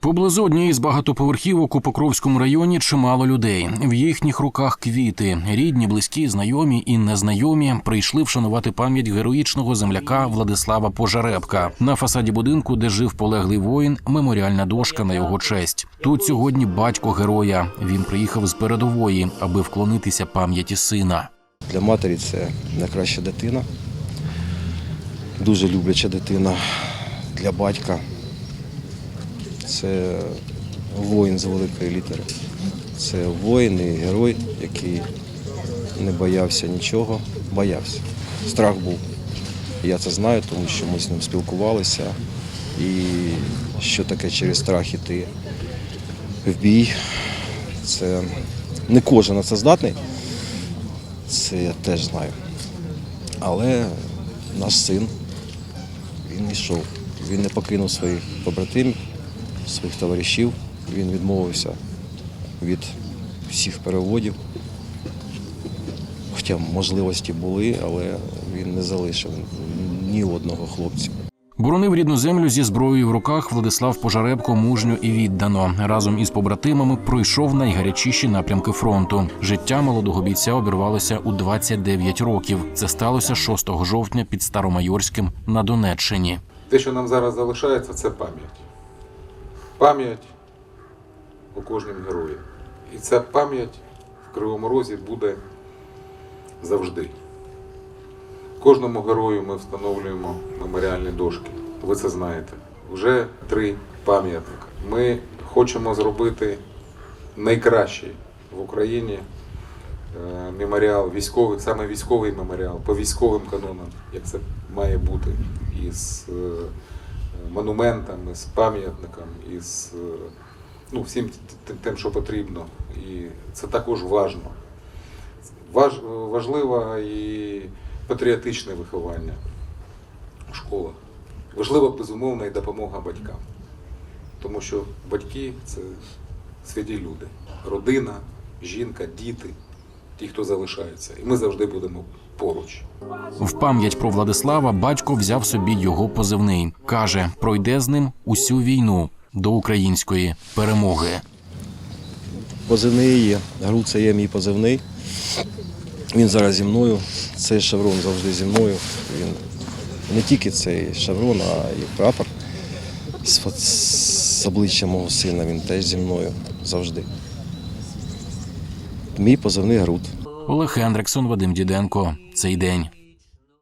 Поблизу однієї з багатоповерхівок у Покровському районі чимало людей. В їхніх руках квіти. Рідні, близькі, знайомі і незнайомі прийшли вшанувати пам'ять героїчного земляка Владислава Пожаребка. На фасаді будинку, де жив полеглий воїн, меморіальна дошка на його честь. Тут сьогодні батько героя. Він приїхав з передової, аби вклонитися пам'яті сина. Для матері це найкраща дитина, дуже любляча дитина. Для батька це воїн з великої літери. Це воїн і герой, який не боявся нічого, боявся. Страх був. Я це знаю, тому що ми з ним спілкувалися. І що таке через страх іти в бій. Це не кожен на це здатний. Це я теж знаю. Але наш син, він йшов. Він не покинув своїх побратимів, своїх товаришів. Він відмовився від всіх переводів. Хоча можливості були, але він не залишив ні одного хлопця. Боронив рідну землю зі зброєю в руках Владислав Пожаребко мужньо і віддано. Разом із побратимами пройшов найгарячіші напрямки фронту. Життя молодого бійця обірвалося у 29 років. Це сталося 6 жовтня під Старомайорським на Донеччині. Те, що нам зараз залишається, це пам'ять. Пам'ять у кожному герої. І ця пам'ять в Кривому Розі буде завжди. Кожному герою ми встановлюємо меморіальні дошки. Ви це знаєте. Вже три пам'ятника. Ми хочемо зробити найкращий в Україні е, меморіал, військовий, саме військовий меморіал по військовим канонам, як це має бути, із е, монументами, з пам'ятником, із е, ну, всім тим, що потрібно. І це також важно. Важ, важливо і патріотичне виховання у школах. Важлива, безумовно, і допомога батькам. Тому що батьки це святі люди. Родина, жінка, діти, ті, хто залишається. І ми завжди будемо поруч. В пам'ять про Владислава батько взяв собі його позивний. каже, пройде з ним усю війну до української перемоги. Позивний є. Гру це є мій позивний. Він зараз зі мною. Цей шеврон завжди зі мною. Він не тільки цей шеврон, а і прапор з обличчя мого сина. Він теж зі мною завжди. Мій позивний Груд. Олег Хендриксон, Вадим Діденко. Цей день.